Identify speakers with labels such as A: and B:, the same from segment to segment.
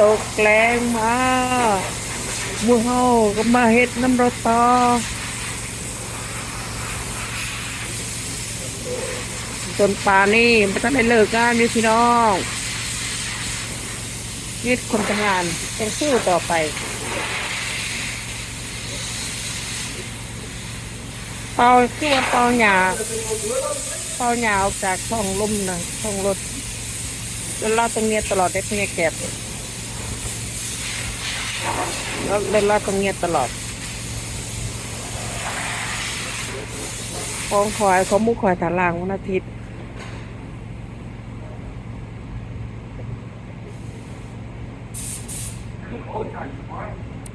A: ตกแรงมาหมูเฮาก็มาเฮ็ดน้ำรถต่อจนป่านนี้ไม่ต้องได้เลิกงานอยู่พี่น้องยืดคนทำงานยังสู้ต่อไปเป่าเครื่อเป่าหยาเป่าหยาออกจากช่องลมนะช่องรถแล้วเราตรงเนี้ยตลอดได้เพียงแก็บ แล้วเล่นลาดตรงเนี้ยตลอดของคอยเของมุกคอยฐานล่างวันอาทิตย์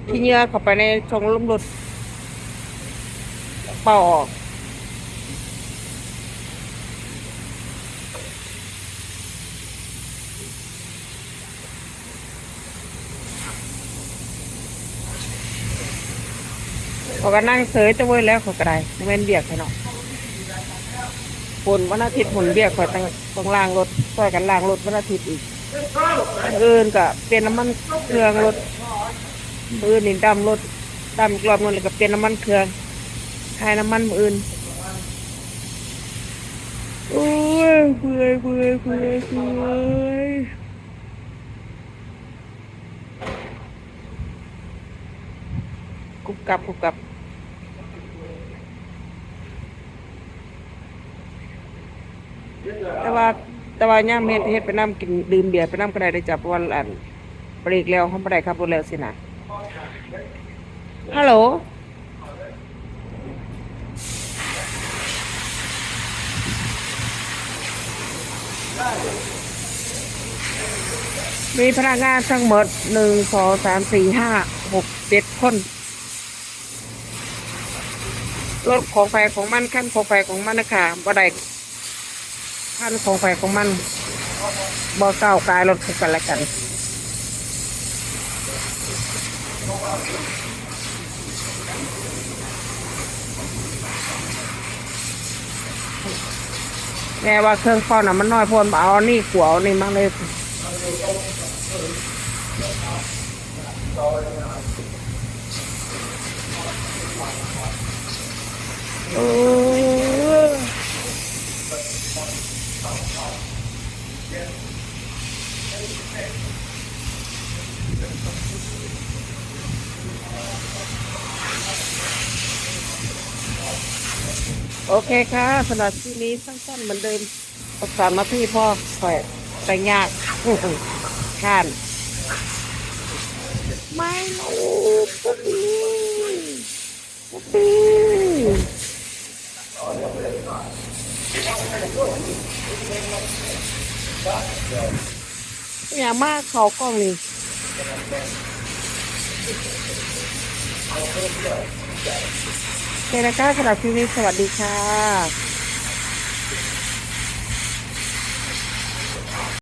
A: ที่เหงื่อเข้าไปในช่องลมรถเป่าออก เขาก็นั่งเสยจะเว้ยแล้วเขาก็ได้เว้นเบียกให้เนาะฝนวันอาทิตย์ฝนเบียกคอยตั้งต้องล้างรถช่วยกันล้างรถวันอาทิตย์อีกอื่นก็เปลี่ยนน้ำมันเครื่องรถอื่นนี่ดำรถดำกรอบนึงแล้วก็เปลี่ยนน้ำมันเครื่องทายน้ำมันออื่นโอ้ยเบื่อเบื่อเบื่อเบื่อกุบกับกุบกับ แต่ว่าแต่ว่าย่ามเฮ็ดเฮ็ดไปน้ำกินดื่มเบียร์ไปน้ำก็ได้ได้จับวันอันเบรกแล้วเขาไม่ได้ขับรถแล้วสินะฮัลโหลมีพนักงานทั้งหมดหนึ่งสองสามสี่ห้าหกเจ็ดคนรถของไฟของมันขั้นของไฟของมันนะคะบ่ได้ ขั้นของไฟของมันบ่ก้ากายรถกันและกันแม่ว่าเครื่องฟอนน่ะมันน้อยพนเอานนี่ขัวเอานี่มาเลยโอ้ โอเคค่ะสำหรับที่นี้สั้นๆเหมือนเดิมประสานมาที่พ่อคอยแต่งยากข้านไม่รู้ปุ๊บปี้ปุ๊บปี้ อย่ามากเขากล้องนี่โอเคนะคะสำหรับที่นี้สวัสดีค่ะ